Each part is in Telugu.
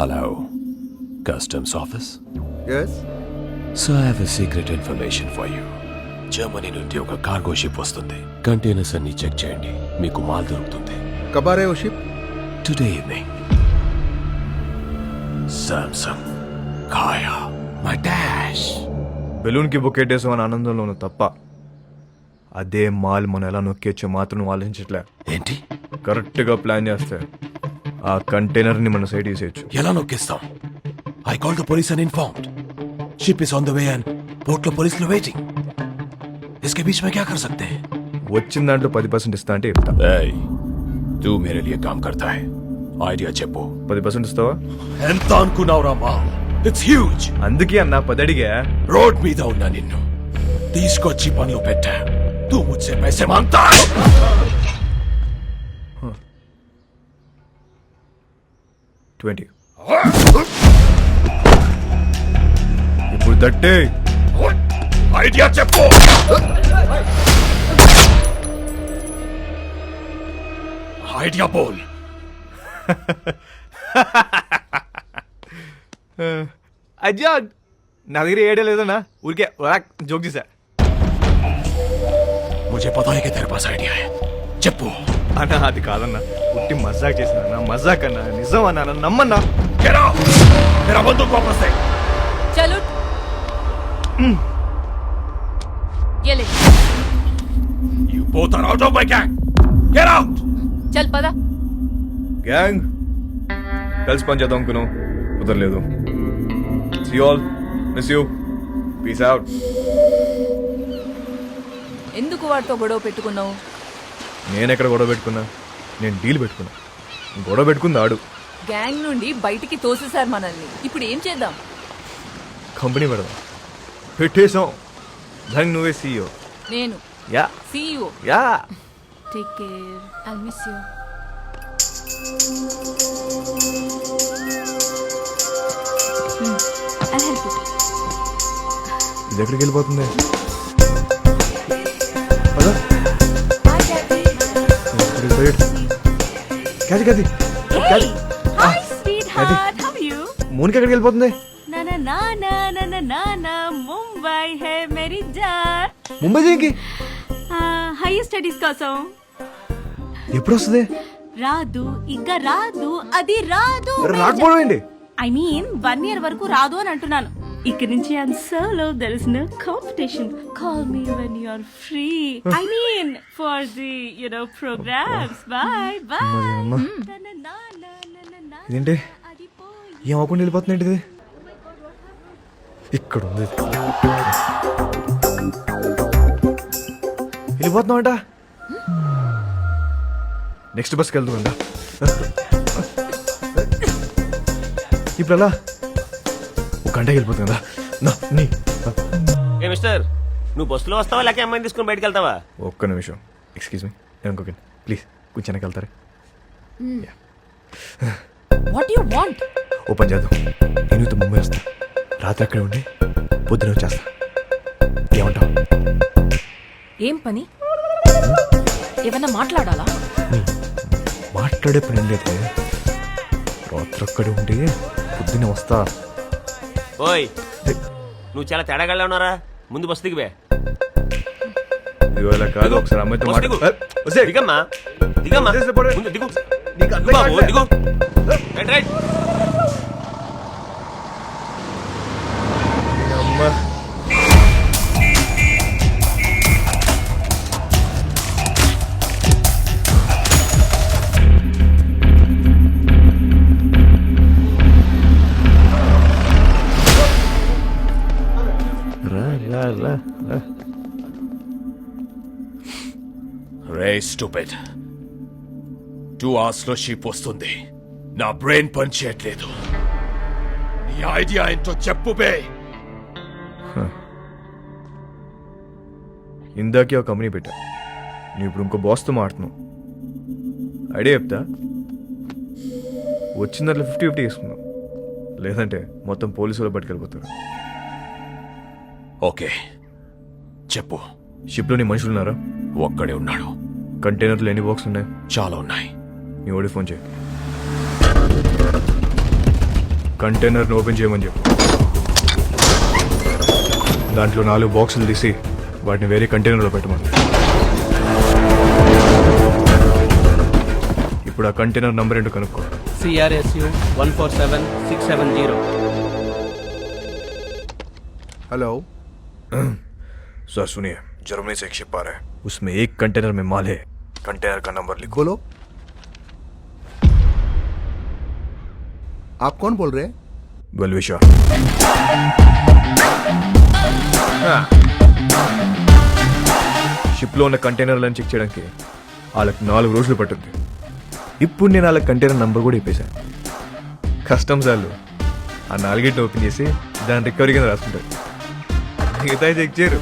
Hello, Customs Office. Yes So I have a secret information for you. Germany నుండి ఒక కార్గో షిప్ వస్తుంది. కంటైనర్స్ అన్ని చెక్ చేయండి. మీకు మాల్ దొరుకుతుంది. కబారే ఓ షిప్ టుడే ఈవినింగ్ సామ్సంగ్ కాయా మై డాష్ బెలూన్కి బొక్కెట్టేసాం అని ఆనందంలో ఉన్న తప్ప అదే మాల్ మనం ఎలా నొక్కేచ్చో మాత్రం ఆలోచించట్లే. ఏంటి? కరెక్ట్గా ప్లాన్ చేస్తే. ఆ కంటైనర్ని మన సైడ్ తీసేయచ్చు ఎలా నొక్కిస్తాం I call the police and informed ship is on the way and port లో పోలీసులు వెయిటింగ్ इसके बीच में क्या कर सकते हैं వచ్చిన దాంట్లో పది పర్సెంట్ ఇస్తా అంటే ఇస్తా Hey, तू मेरे लिए काम करता है ఐడియా చెప్పు పది పర్సెంట్ ఇస్తావా ఎంత అనుకున్నావురా మా ఇట్స్ హ్యూజ్ అందుకే అన్న పది అడిగా రోడ్ మీద ఉన్నా నిన్ను తీసుకొచ్చి పనులు పెట్టా తూ ముచ్చే పైసే మాంతా ట్వంటీ ఇప్పుడు దట్టే ఐడియా చెప్పు ఐడియా బోల్ అజ్జా నా దగ్గర ఏడే లేదన్నా ఊరికే జోక్ చేశా मुझे पता है कि तेरे पास आइडिया है చెప్పు అన్నా అది కాదన్నా. పుట్టి మజాక్ చేసిన మజాక్ అన్నా. నిజం అన్నా. నమ్మన్నా. చల్. గ్యాంగ్ కలిసి పనిచేద్దాం అనుకున్నాం కుదరలేదు. ఆల్ యూ ఎందుకు వాడితో గొడవ పెట్టుకున్నావు? నేను ఎక్కడ గొడవ పెట్టుకున్నా? నేను డీల్ పెట్టుకున్నా. గొడవ పెట్టుకుంది ఆడు. గ్యాంగ్ నుండి బయటికి తోసేశారు మనల్ని. ఇప్పుడు ఏం చేద్దాం? కంపెనీ పెడదాం. పెట్టేశాం. దానికి నువ్వే సీఈఓ నేను. Yeah. CEO yeah. Take care I miss you I help you ఇది ఎక్కడికి వెళ్ళిపోతుంది? క్యాది ముంబై హే మేరీ జాన్ ముంబై స్టడీస్ కోసం ఎప్పుడు వస్తుంది రాదు ఇంకా రాదు అది రాదు రాకపోయింది ఐ మీన్ వన్ ఇయర్ వరకు రాదు అని అంటున్నాను ఇక్కడ నుంచి I'm so love there is no competition call me you are free I mean for the you know programs bye bye అమ్మ. ఇదేంటి? ఏం అవ్వకుండా వెళ్ళిపోతుంది ఏంటిది? ఇక్కడ ఉంది ఇది. వెళ్ళిపోతున్నామంట నెక్స్ట్ బస్కి వెళ్తుందా ఇప్పుడు ఎలా ఒక గంట వెళ్ళిపోతుందా నా నీ. ఏ మిస్టర్ నువ్వు బస్సులో వస్తావా లేక అమ్మాయిని తీసుకుని బయటకు వెళ్తావా? ఒక్క నిమిషం. ఎక్స్క్యూజ్ మీ నేను ఇంకొక ప్లీజ్ కొంచెం వెళ్తారా? వాట్ యు వాంట్ ఓ పని చేద్దాం. నేను ఇంత ముంబై వస్తా. రాత్రి అక్కడే ఉండి పొద్దున వచ్చేస్తా. ఏమంటావు? ఏం పని? ఏమన్నా మాట్లాడాలా? మాట్లాడే పని లేదు. రాత్రి అక్కడే ఉండి పొద్దున్నే వస్తా. ఓయ్ నువ్వు చాలా తేడాగా ఉన్నారా ముందు బస్సు దిగివే. ఇవాళ కాదు ఒకసారి అమ్మాయితో దిగు. మాట్లా వస్తే దిగమ్మా. దిగమ్మా. ముందు దిగు. దిగు బాబు. దిగు. Right right. రే స్టూపిడ్ టూ అవర్స్లో షిప్ వస్తుంది. నా బ్రెయిన్ పని చేయట్లేదు. నీ ఐడియా ఏంటో చెప్పు బే. ఇందాకే ఒక కంపెనీ పెట్టా. నువ్వు ఇప్పుడు ఇంకో బాస్తో మాడుతున్నావు ఐడియా చెప్తా? వచ్చిన దాంట్లో ఫిఫ్టీ ఫిఫ్టీ తీసుకుందాం లేదంటే మొత్తం పోలీసులు పట్టుకెళ్ళిపోతారు. ఓకే. చెప్పు. షిప్లో నీ మనుషులు ఉన్నారా ఒక్కడే ఉన్నాడు. కంటైనర్లు ఎన్ని బాక్స్ ఉన్నాయి చాలా ఉన్నాయి నీ ఓడి ఫోన్ చేయి కంటైనర్ని ఓపెన్ చేయమని చెప్పు దాంట్లో నాలుగు బాక్సులు తీసి వాటిని వేరే కంటైనర్లో పెట్టమని ఇప్పుడు ఆ కంటైనర్ నంబర్ ఏంటో కనుక్కో CRSU 147670. हेलो सर सुनिए जर्मनी से एक शिप आ रहा है उसमें एक कंटेनर में माल है कंटेनर का नंबर लिखो बोलो आप कौन बोल रहे हैं వెల్విషా షిప్లో ఉన్న కంటైనర్లను చెక్ చేయడానికి వాళ్ళకి నాలుగు రోజులు పట్టుద్ది ఇప్పుడు నేను వాళ్ళ కంటైనర్ నంబర్ కూడా ఇప్పేశాను కస్టమ్స్ వాళ్ళు ఆ నాలుగింటిని ఓపెన్ చేసి దాని రికవరీ కింద రాసుకుంటారు మిగతా చెక్ చేయరు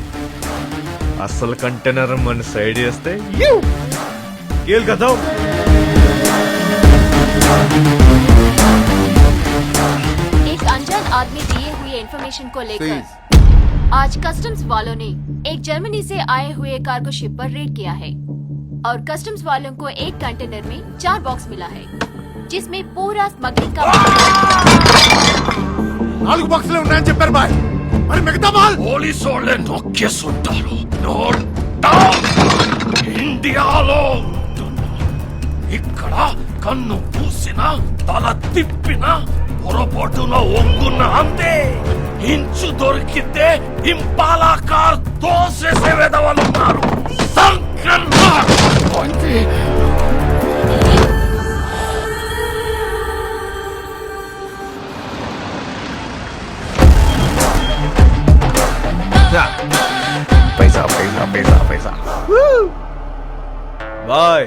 అసలు కంటైనర్ మన సైడ్ చేస్తే కేల్ కదా एक अनजान आदमी दिए हुए इन्फॉर्मेशन को लेकर आज कस्टम्स वालों ने एक जर्मनी से आए हुए कार्गो शिप पर रेड किया है और कस्टम्स वालों को एक कंटेनर में चार बॉक्स मिला है जिसमें पूरा स्मगलिंग का నాలుగు బాక్సులు ఉన్నాయని చెప్పారు బాయ్ మరి మిగతా మాల్ పోలీసు వాళ్ళే నొక్కేస్తుంటారు నోట్ డౌన్ ఇండియాలో ఉంటున్నా. ఇక్కడ కన్ను పూసిన తల తిప్పిన పొరపాటున ఒంగున్న అంతే. ఇంచు దొరికితే ఇంపాలా కార్ దోసేసే వెదవలున్నారు. పైసా పైసా పైసా పైసా. బాయ్.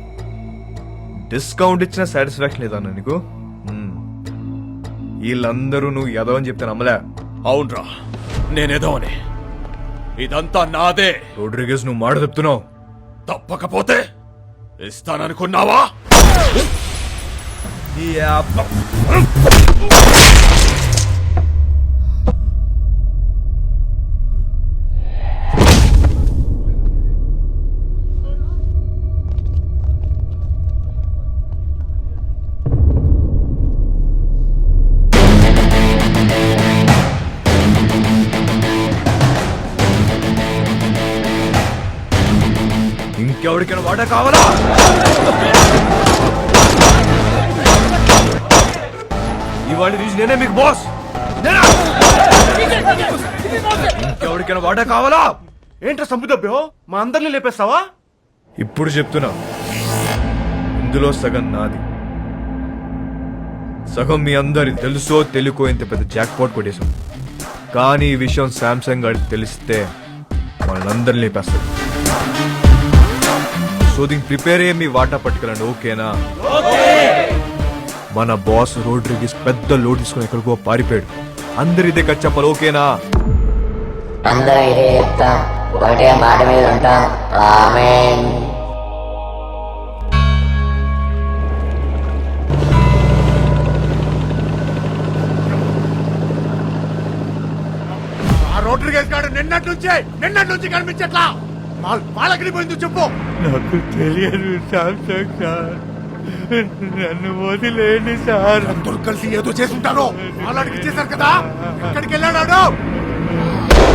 డిస్కౌంట్ ఇచ్చిన సాటిస్ఫాక్షన్ లేదా నీకు. వీళ్ళందరూ నువ్వు ఎదవని చెప్తే నమ్మలే. అవునరా. నేనేదో అని ఇదంతా నాదే. రోడ్రిగేస్ నువ్వు మాట చెప్తున్నావు. తప్పకపోతే ఇస్తాననుకున్నావా? ఇంకెవరికైనా వాట కావాలా? ఇవాళ నుంచి నేనే మీకు బాస్ ఇంకెవరికైనా వాట కావాలా? ఏంట్రా సంబుదబ్బో మా అందరిని లేపేస్తావా? ఇప్పుడు చెప్తున్నా. ఇందులో సగం నాది. సగం మీ అందరి తెలుసో తెలుకో ఇంత పెద్ద జాక్ పాట్ కొట్టేశాం. కానీ ఈ విషయం శాంసంగ్ గారికి తెలిస్తే వాళ్ళందరినీ లేపేస్తారు సో దీనికి ప్రిపేర్ అయ్యి మీ వాటా పట్టుకెళ్ళండి ఓకేనా? మన బాస్ రోడ్రిగిస్ పెద్ద లోడ్ తీసుకుని ఎక్కడికో పారిపోయాడు. అందరి ఇదే కట్ చెప్పాలి ఓకేనా? అందరం ఇదే చెప్తాం ఒకటే మాట మీద ఉంటాం ఆమెన్. నిన్నటి నుంచే నిన్నటి నుంచి కనిపించట్లా? మాల్ వాళ్ళకి పోయిందో చెప్పు. నాకు తెలియదు సార్ నన్ను వదిలేండి సార్. అందరూ కలిసి ఏదో చేసుంటారు వాళ్ళకి ఇచ్చేశారు కదా. ఎక్కడికి వెళ్ళాడు